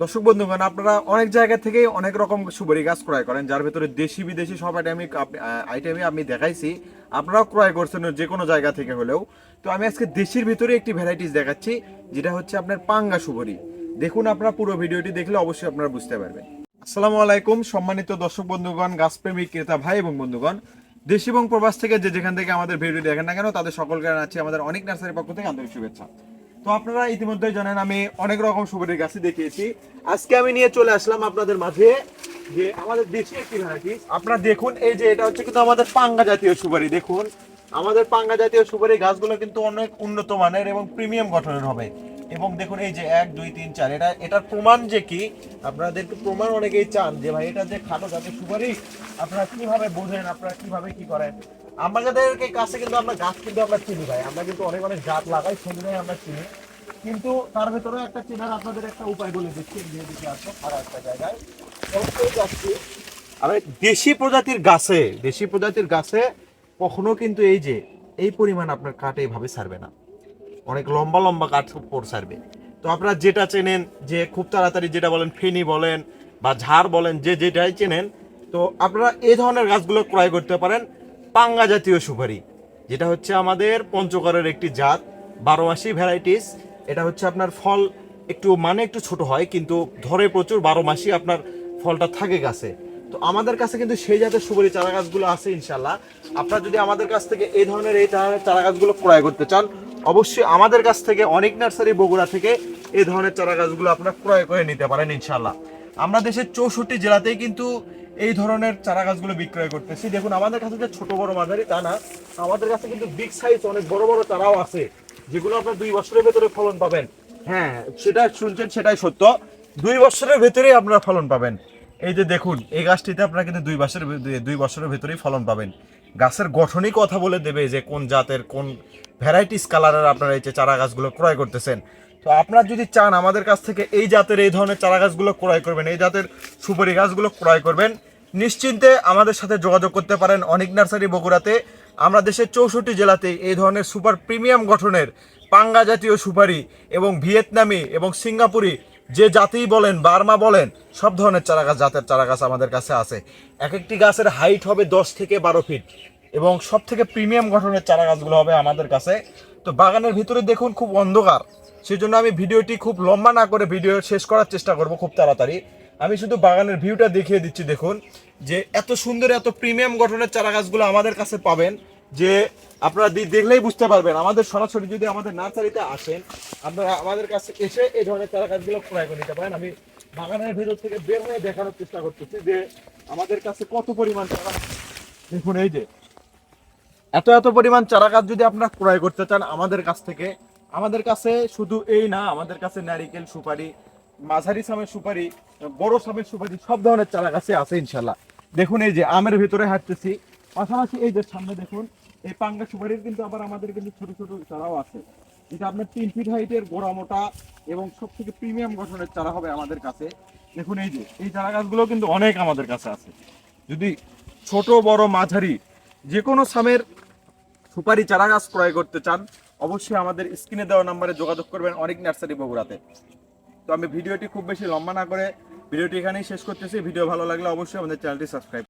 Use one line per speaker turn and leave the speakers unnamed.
দর্শক বন্ধুগণ, আপনারা অনেক জায়গা থেকে অনেক রকম সুপারি গাছ ক্রয় করেন, যার ভিতরে দেশি বিদেশি সব আইটেমই আইটেমই আমি দেখাইছি। আপনারাও ক্রয় করছেন যে কোনো জায়গা থেকে হলেও। তো আমি আজকে দেশির ভিতরে একটি ভ্যারাইটিস দেখাচ্ছি, যেটা হচ্ছে আপনার পাঙ্গা সুপারি। দেখুন আপনারা পুরো ভিডিওটি দেখলে অবশ্যই আপনারা বুঝতে পারবেন। আসসালামু আলাইকুম, সম্মানিত দর্শক বন্ধুগণ গাছপ্রেমিক ক্রেতা ভাই এবং বন্ধুগণ। দেশ এবং প্রবাস থেকে যে যেখান থেকে আমাদের ভিডিও দেখেন না কেন, তাদের সকলকে জানাচ্ছি আমাদের অনেক নার্সারির পক্ষ থেকে আন্তরিক শুভেচ্ছা। তো আপনারা ইতিমধ্যে জানেন, আমি অনেক রকম সুপারির গাছই দেখিয়েছি। আজকে আমি নিয়ে চলে আসলাম আপনাদের মাঝে যে আমাদের দেশে একটি ভ্যারাইটি। আপনারা দেখুন, এই যে এটা হচ্ছে কিন্তু আমাদের পাঙ্গা জাতীয় সুপারি, দেখুন। আমাদের পাঙ্গা জাতীয় সুপারি গাছগুলো কিন্তু অনেক উন্নত মানের এবং প্রিমিয়াম গঠনের হবে। এবং দেখুন, এই যে এক, দুই, তিন, চার, এটা, এটার প্রমাণ যে কি? আপনাদেরকে প্রমাণ অনেকেই চান যে ভাই, এটা যে খাটো জাতীয় সুপারি, আপনারা কীভাবে বোঝেন, আপনারা কীভাবে কি করেন? আমাদেরকে কাছে কিন্তু আমরা গাছ কিন্তু আমরা চিনি ভাই, আমরা কিন্তু অনেক অনেক গাছ লাগাই সেগুলোই আমরা চিনি। কিন্তু তার ভেতরেও একটা চেনার আপনাদের একটা উপায় বলে দিচ্ছি যে দিকে আসো আর একটা জায়গায়। গাছটি, আর, দেশি প্রজাতির গাছে, দেশি প্রজাতির গাছে কখনো কিন্তু এই যে, এই পরিমাণ আপনার কাঠ এইভাবে ছাড়বে না। অনেক লম্বা লম্বা কাঠ উপর ছাড়বে তো আপনারা যেটা চেনেন, যে খুব তাড়াতাড়ি যেটা বলেন, ফেনি বলেন বা ঝাড় বলেন, যে যেটাই চেনেন, তো আপনারা এই ধরনের গাছগুলো ক্রয় করতে পারেন পাঙ্গা জাতীয় সুপারি, যেটা হচ্ছে আমাদের পঞ্চগড়ের একটি জাত বারো মাসি ভ্যারাইটিস। এটা হচ্ছে আপনার ফল একটু মানে একটু ছোট হয়, কিন্তু ধরে প্রচুর বারো মাসই আপনার ফলটা থাকে গাছে। তো আমাদের কাছে কিন্তু সেই জাতের সুপারি চারা গাছগুলো আছে ইনশাল্লাহ আপনারা যদি আমাদের কাছ থেকে এই ধরনের এই চারা গাছগুলো ক্রয় করতে চান অবশ্যই আমাদের কাছ থেকে, অনেক নার্সারি বগুড়া থেকে এই ধরনের চারা গাছগুলো আপনারা ক্রয় করে নিতে পারেন ইনশাল্লাহ আমরা দেশের চৌষট্টি জেলাতেই কিন্তু এই ধরনের চারা গাছগুলো বিক্রয় করতেছি। দেখুন, আমাদের কাছে যে ছোট বড় মাঝারি তা না, আমাদের কাছে কিন্তু বিগ সাইজ অনেক বড় বড় চারাও আছে, যেগুলো আপনার দুই বছরের ভেতরে ফলন পাবেন। হ্যাঁ সেটা শুনছেন, সেটাই সত্য। দুই বছরের ভেতরেই আপনারা ফলন পাবেন। এই যে দেখুন, এই গাছটিতে আপনারা কিন্তু দুই বছরের দুই বছরের ভেতরেই ফলন পাবেন। গাছের গঠনই কথা বলে দেবে যে কোন জাতের, কোন ভ্যারাইটিস কালারের আপনারা এই যে চারা গাছগুলো ক্রয় করতেছেন। তো আপনারা যদি চান আমাদের কাছ থেকে এই জাতের, এই ধরনের চারা গাছগুলো ক্রয় করবেন, এই জাতের সুপারি গাছগুলো ক্রয় করবেন, নিশ্চিন্তে আমাদের সাথে যোগাযোগ করতে পারেন অনেক নার্সারি বগুড়াতে। আমরা দেশের চৌষট্টি জেলাতে এই ধরনের সুপার প্রিমিয়াম গঠনের পাঙ্গা জাতীয় সুপারি এবং ভিয়েতনামি এবং সিঙ্গাপুরি যে জাতিই বলেন, বার্মা বলেন, সব ধরনের চারা গাছ জাতের চারা গাছ আমাদের কাছে আছে। এক একটি গাছের হাইট হবে দশ থেকে বারো ফিট এবং সব থেকে প্রিমিয়াম গঠনের চারা গাছগুলো হবে আমাদের কাছে। তো বাগানের ভিতরে দেখুন খুব অন্ধকার। সেই জন্য আমি ভিডিওটি খুব লম্বা না করে ভিডিও শেষ করার চেষ্টা করব খুব তাড়াতাড়ি। আমি শুধু বাগানের ভিউটা দেখিয়ে দিচ্ছি, দেখুন, যে এত সুন্দর এত প্রিমিয়াম গঠনের চারা গাছগুলো আমাদের কাছে পাবেন, যে আপনারা দেখলেই বুঝতে পারবেন। আমাদের সরাসরি যদি আমাদের নার্সারিতে আসেন, আপনারা আমাদের কাছে এসে এই ধরনের চারা গাছগুলো ক্রয় করে নিতে পারেন। আমি বাগানের ভেতর থেকে বের হয়ে দেখানোর চেষ্টা করতেছি যে আমাদের কাছে কত পরিমাণ চারা দেখুন, এই যে এত এত পরিমাণ চারা গাছ যদি আপনারা ক্রয় করতে চান আমাদের কাছ থেকে, আমাদের কাছে শুধু এই না, আমাদের কাছে নারিকেল সুপারি, মাঝারি সামের সুপারি, বড় সামের সুপারি, সব ধরনের চারা গাছে আছে ইনশাল্লাহ। দেখুন এই যে আমের ভিতরে হাঁটতেছি, পাশাপাশি এই যে সামনে দেখুন, এই পাঙ্গা সুপারির কিন্তু আবার আমাদের কিন্তু ছোট ছোট চারাও আছে। এটা আপনার তিন ফিট হাইটের গোড়া মোটা এবং সব থেকে প্রিমিয়াম গঠনের চারা হবে আমাদের কাছে। দেখুন এই যে, এই চারা গাছগুলো কিন্তু অনেক আমাদের কাছে আছে। যদি ছোট, বড়, মাঝারি যে কোনো সামের সুপারি চারা গাছ ক্রয় করতে চান, অবশ্যই আমাদের স্ক্রিনে দেওয়া নাম্বারে যোগাযোগ করবেন অনেক নার্সারি বগুড়াতে। তো আমি ভিডিওটি খুব বেশি লম্বা না করে ভিডিওটি এখানেই শেষ করতেছি। ভিডিও ভালো লাগলে অবশ্যই আমাদের চ্যানেলটি সাবস্ক্রাইব